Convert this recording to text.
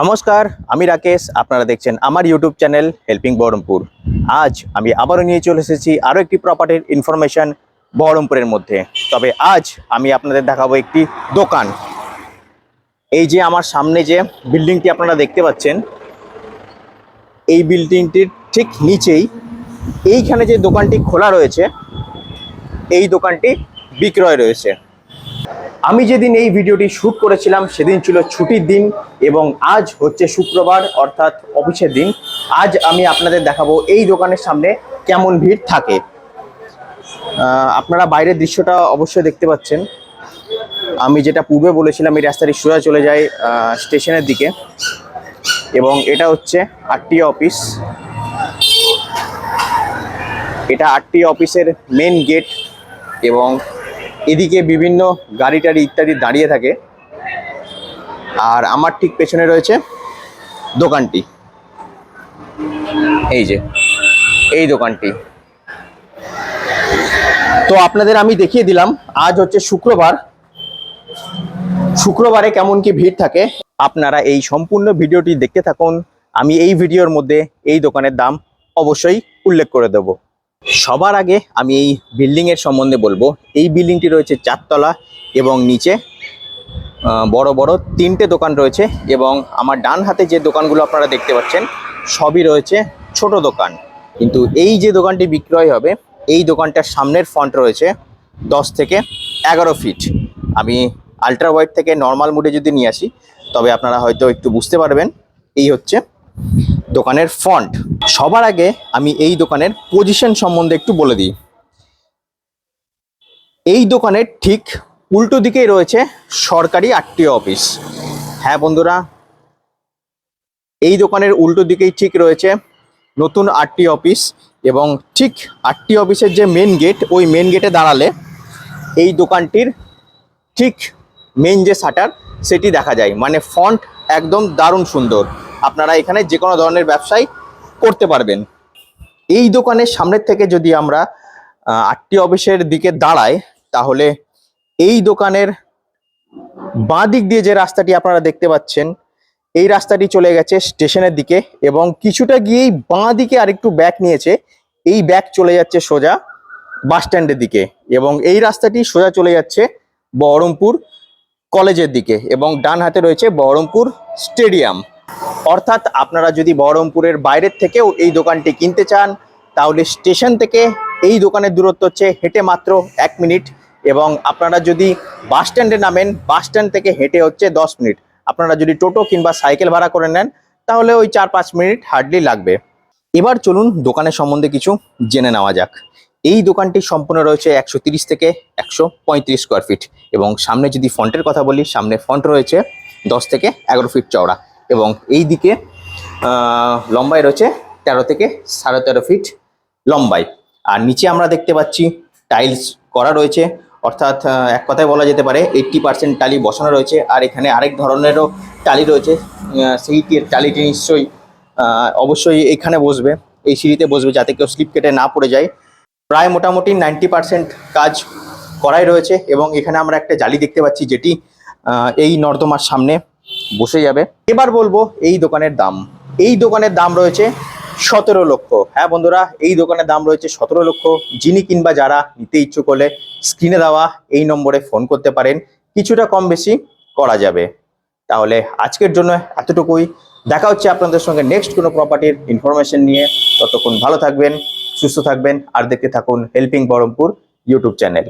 নমস্কার, আমি রাকেশ, আপনারা দেখছেন আমার ইউটিউব চ্যানেল হেল্পিং বহরমপুর আজ আমি আবারও নিয়ে চলে এসেছি আরও একটি প্রপার্টির ইনফরমেশন বহরমপুরের মধ্যে। তবে আজ আমি আপনাদের দেখাবো একটি দোকান। এই যে আমার সামনে যে বিল্ডিংটি আপনারা দেখতে পাচ্ছেন, এই বিল্ডিংটির ঠিক নিচেই এইখানে যে দোকানটি খোলা রয়েছে, এই দোকানটি বিক্রয় রয়েছে। আমি যেদিন এই ভিডিওটি শ্যুট করেছিলাম, সেদিন ছিল ছুটির দিন এবং আজ হচ্ছে শুক্রবার, অর্থাৎ অফিসের দিন। আজ আমি আপনাদের দেখাবো এই দোকানের সামনে কেমন ভিড় থাকে। আপনারা বাইরের দৃশ্যটা অবশ্যই দেখতে পাচ্ছেন। আমি যেটা পূর্বে বলেছিলাম, এই রাস্তাটি সোজা চলে যায় স্টেশনের দিকে। এবং এটা হচ্ছে আরটিও অফিস। এটা আরটিও অফিসের মেন গেট এবং এদিকে বিভিন্ন গাড়ি টাড়ি ইত্যাদি দাঁড়িয়ে থাকে। আর আমার ঠিক পেছনে রয়েছে দোকানটি। এই যে, এই দোকানটি। তো আপনাদের আমি দেখিয়ে দিলাম, আজ হচ্ছে শুক্রবার। শুক্রবারে কেমন কি ভিড় থাকে, আপনারা এই সম্পূর্ণ ভিডিওটি দেখতে থাকুন। আমি এই ভিডিওর মধ্যে এই দোকানের দাম অবশ্যই উল্লেখ করে দেবো। সবার আগে আমি এই বিল্ডিং এর সম্বন্ধে বলব। এই বিল্ডিংটি রয়েছে চারতলা এবং নিচে বড় বড় তিনটে দোকান রয়েছে এবং আমার ডান হাতে যে দোকানগুলো আপনারা দেখতে পাচ্ছেন, সবই রয়েছে ছোট দোকান। কিন্তু এই যে দোকানটি বিক্রয় হবে, এই দোকানটার সামনের ফ্রন্ট রয়েছে দশ থেকে এগারো ফিট আমি আলট্রা ওয়াইড থেকে নর্মাল মুডে যদি নিয়ে আসি, তবে আপনারা হয়তো একটু বুঝতে পারবেন, এই হচ্ছে দোকানের ফন্ট। সবার আগে আমি এই দোকানের পজিশন সম্বন্ধে একটু বলে দিই। এই দোকানের ঠিক উল্টো দিকেই রয়েছে সরকারি আরটিও অফিস। হ্যাঁ বন্ধুরা, এই দোকানের উল্টো দিকেই ঠিক রয়েছে নতুন আরটি অফিস এবং ঠিক আরটি অফিসের যে মেন গেট ওই মেন গেটে দাঁড়ালে এই দোকানটির ঠিক মেন যে শাটার সেটি দেখা যায়। মানে ফন্ট একদম দারুণ সুন্দর। আপনারা এখানে যে কোনো ধরনের ব্যবসায় করতে পারবেন। এই দোকানের সামনের থেকে যদি আমরা আটটি অফিসের দিকে দাঁড়াই, তাহলে এই দোকানের বাঁ দিক দিয়ে যে রাস্তাটি আপনারা দেখতে পাচ্ছেন, এই রাস্তাটি চলে গেছে স্টেশনের দিকে এবং কিছুটা গিয়েই বাঁ দিকে আরেকটু ব্যাক নিয়েছে। এই ব্যাক চলে যাচ্ছে সোজা বাস স্ট্যান্ডের দিকে এবং এই রাস্তাটি সোজা চলে যাচ্ছে বহরমপুর কলেজের দিকে এবং ডান হাতে রয়েছে বহরমপুর স্টেডিয়াম। অর্থাৎ আপনারা যদি বহরমপুরের বাইরের থেকেও এই দোকানটি কিনতে চান, তাহলে স্টেশন থেকে এই দোকানের দূরত্ব হচ্ছে হেঁটে মাত্র এক মিনিট এবং আপনারা যদি বাস স্ট্যান্ডে নামেন, বাস স্ট্যান্ড থেকে হেঁটে হচ্ছে দশ মিনিট। আপনারা যদি টোটো কিংবা সাইকেল ভাড়া করে নেন, তাহলে ওই চার পাঁচ মিনিট হার্ডলি লাগবে। এবার চলুন দোকানের সম্বন্ধে কিছু জেনে নেওয়া যাক। এই দোকানটি সম্পূর্ণ রয়েছে একশো থেকে একশো পঁয়ত্রিশ স্কোয়ার ফিট এবং সামনে যদি ফন্টের কথা বলি, সামনে ফন্ট রয়েছে দশ থেকে এগারো ফিট চওড়া। এবং এই দিকে লম্বায় রয়েছে তেরো থেকে সাড়ে তেরো ফিট লম্বায়। আর নিচে আমরা দেখতে পাচ্ছি টাইলস করা রয়েছে। অর্থাৎ এক কথায় বলা যেতে পারে এইট্টি পার্সেন্ট টালি বসানো রয়েছে। আর এখানে আরেক ধরনেরও টালি রয়েছে। সেই টালিটি নিশ্চয়ই অবশ্যই এখানে বসবে। এই সিঁড়িতে বসবে যাতে কেউ স্লিপ কেটে না পড়ে যায়। প্রায় মোটামুটি নাইনটি পার্সেন্ট কাজ করাই রয়েছে এবং এখানে আমরা একটা জালি দেখতে পাচ্ছি যেটি এই নর্দমার সামনে বসে যাবে। এবার বলব এই দোকানের দাম। এই দোকানের দাম রয়েছে সতেরো লক্ষ। হ্যাঁ বন্ধুরা, এই দোকানের দাম রয়েছে সতেরো লক্ষ। যিনি কিংবা যারা নিতে ইচ্ছুক হলে স্ক্রিনে দেওয়া এই নম্বরে ফোন করতে পারেন। কিছুটা কম বেশি করা যাবে। তাহলে আজকের জন্য এতটুকুই। দেখা হচ্ছে আপনাদের সঙ্গে নেক্সট কোনো প্রপার্টির ইনফরমেশন নিয়ে। ততক্ষণ ভালো থাকবেন, সুস্থ থাকবেন, আর দেখতে থাকুন হেল্পিং বহরমপুর ইউটিউব চ্যানেল